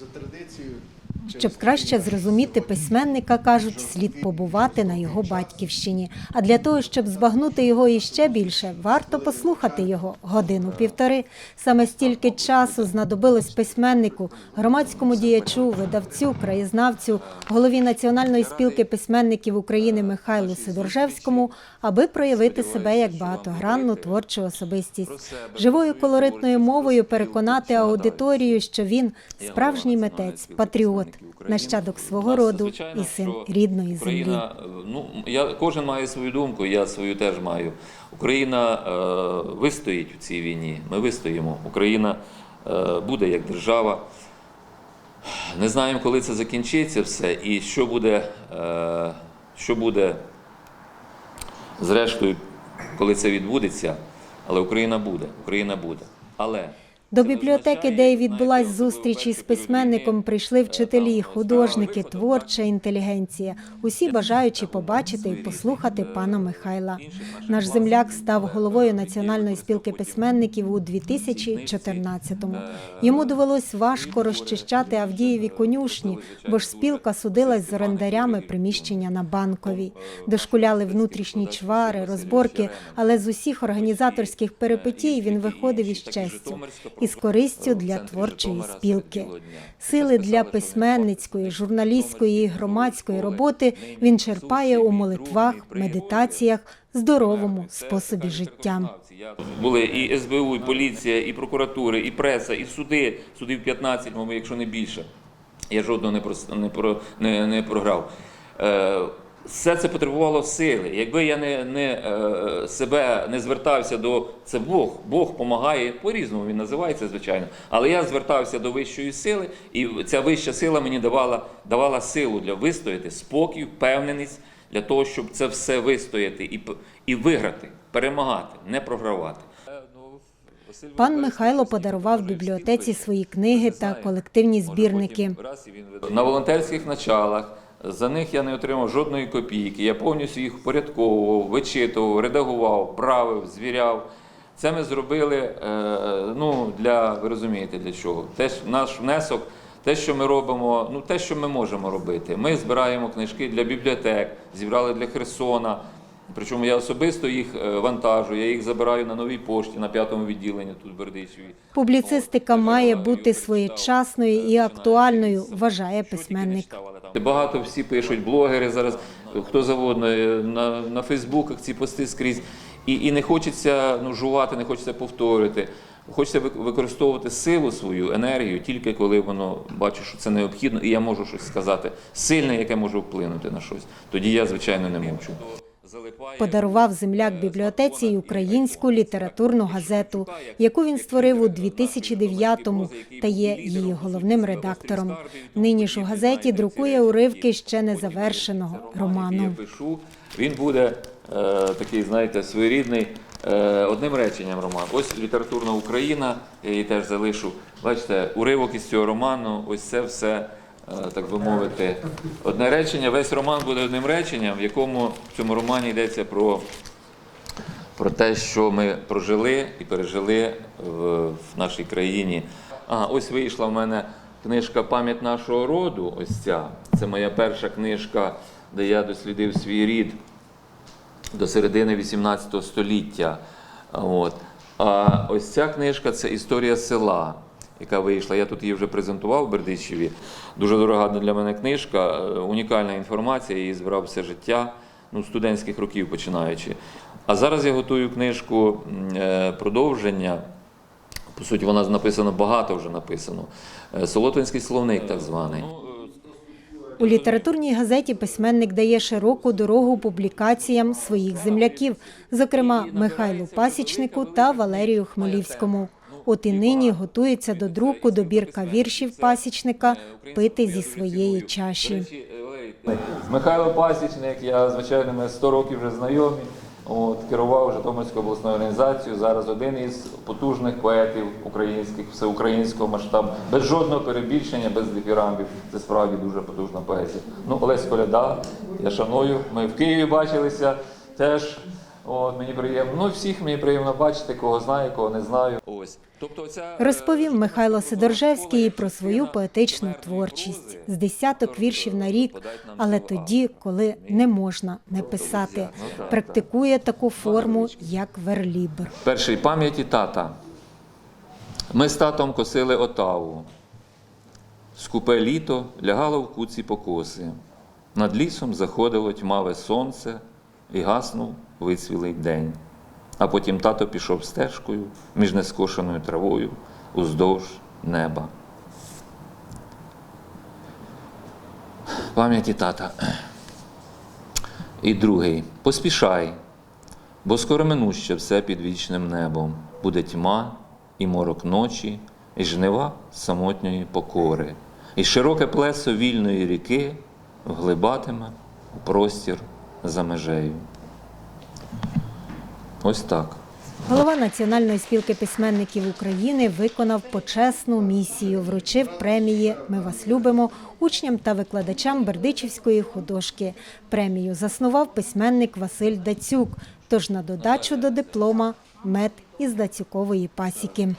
За традицією, Щоб краще зрозуміти письменника, кажуть, слід побувати на його батьківщині. А для того, щоб збагнути його іще більше, варто послухати його годину-півтори. Саме стільки часу знадобилось письменнику, громадському діячу, видавцю, краєзнавцю, голові Національної спілки письменників України Михайлу Сидоржевському, аби проявити себе як багатогранну творчу особистість. Живою колоритною мовою переконати аудиторію, що він справжній митець, патріот, нащадок свого роду і син рідної землі. Е, ну я кожен має свою думку, я свою теж маю. Україна е, вистоїть в цій війні. Ми вистоїмо. Україна е, буде як держава. Не знаємо, коли це закінчиться все, і що буде, е, що буде зрештою, коли це відбудеться. Але Україна буде, Україна буде. Але До бібліотеки, де й відбулась зустріч із письменником, прийшли вчителі, художники, творча інтелігенція. Усі бажаючи побачити і послухати пана Михайла. Наш земляк став головою Національної спілки письменників у 2014-му. Йому довелось важко розчищати Авдієві конюшні, бо ж спілка судилась з орендарями приміщення на банковій. Дошкуляли внутрішні чвари, розборки, але з усіх організаторських перипетій він виходив із честю і з користю для творчої спілки. Сили для письменницької, журналістської і громадської роботи він черпає у молитвах, медитаціях, здоровому способі життя. Були і СБУ, і поліція, і прокуратури, і преса, і суди, судів 15, мабуть, якщо не більше. Я жодного не, прос- не, про, не, не програв. Все це потребувало сили. Якби я не, не, е, себе не звертався до це Бог, Бог допомагає по-різному він називається, звичайно. Але я звертався до вищої сили, і ця вища сила мені давала, давала силу для вистояти, спокій, впевненість для того, щоб це все вистояти і, і виграти, перемагати, не програвати. Пан Михайло подарував бібліотеці свої книги та колективні збірники. На волонтерських началах за них я не отримав жодної копійки. Я повністю їх впорядковував, вичитував, редагував, правив, звіряв. Це ми зробили е, ну, для, ви розумієте, для чого. Теж наш внесок, те, що ми робимо, ну те, що ми можемо робити. Ми збираємо книжки для бібліотек, зібрали для Херсона. Причому я особисто їх е, вантажу, я їх забираю на новій пошті, на п'ятому відділенні тут в Бердичеві. Публіцистика має бути своєчасною і актуальною, вважає письменник. Багато всі пишуть, блогери зараз, хто завгодно, е, на, на Фейсбуках ці пости скрізь. І, і не хочеться ну, жувати, не хочеться повторювати. Хочеться використовувати силу свою, енергію, тільки коли воно бачу, що це необхідно, і я можу щось сказати сильне, яке може вплинути на щось. Тоді я, звичайно, не мовчу. Подарував земляк бібліотеці й українську літературну газету, яку він створив у 2009-му та є її головним редактором. Нині ж у газеті друкує уривки ще незавершеного роману. Він буде е, такий, знаєте, своєрідний. Е, одним реченням роман. Ось літературна Україна, я її теж залишу. Бачите, уривок із цього роману, ось це все, так би мовити, одне речення. Весь роман буде одним реченням, в якому в цьому романі йдеться про, про те, що ми прожили і пережили в, в нашій країні. Ага, ось вийшла в мене книжка Пам'ять нашого роду. Ось ця. Це моя перша книжка, де я дослідив свій рід до середини 18 століття. От. А ось ця книжка це історія села, яка вийшла. Я тут її вже презентував в Бердичеві. Дуже дорога для мене книжка, е, унікальна інформація, я її збирав все життя, ну, студентських років починаючи. А зараз я готую книжку е, продовження. По суті, вона написано багато вже написано. Е, Солотвинський словник, так званий. У літературній газеті письменник дає широку дорогу публікаціям своїх земляків, зокрема Михайлу Пасічнику та Валерію Хмелівському. От і нині готується до друку добірка віршів пасічника пити зі своєї чаші. Михайло Пасічник, я, звичайно, ми 100 років вже знайомі. От, керував Житомирською обласною організацією. Зараз один із потужних поетів українських, всеукраїнського масштабу. Без жодного перебільшення, без дифірамбів. Це справді дуже потужна поезія. Ну, Олесь Коляда, я шаную. Ми в Києві бачилися теж. От мені приємно. Ну всіх мені приємно бачити, кого знаю, кого не знаю. Ось. Тобто, ця Розповів Михайло Сидоржевський про свою поетичну творчість з десяток віршів на рік, але тоді, коли не можна не писати, практикує таку форму, як верлібр. Перший пам'яті тата. Ми з татом косили отаву. Скупе літо лягало в куці покоси. Над лісом заходило тьмаве сонце і гаснув вицвілий день. А потім тато пішов стежкою між нескошеною травою уздовж неба. Пам'яті тата. І другий. Поспішай, бо скоро минуще все під вічним небом. Буде тьма і морок ночі, і жнива самотньої покори, і широке плесо вільної ріки вглибатиме у простір за межею. Ось так. Голова Національної спілки письменників України виконав почесну місію, вручив премії Ми вас любимо учням та викладачам Бердичівської художки. Премію заснував письменник Василь Дацюк. Тож на додачу до диплома мед із Дацюкової пасіки.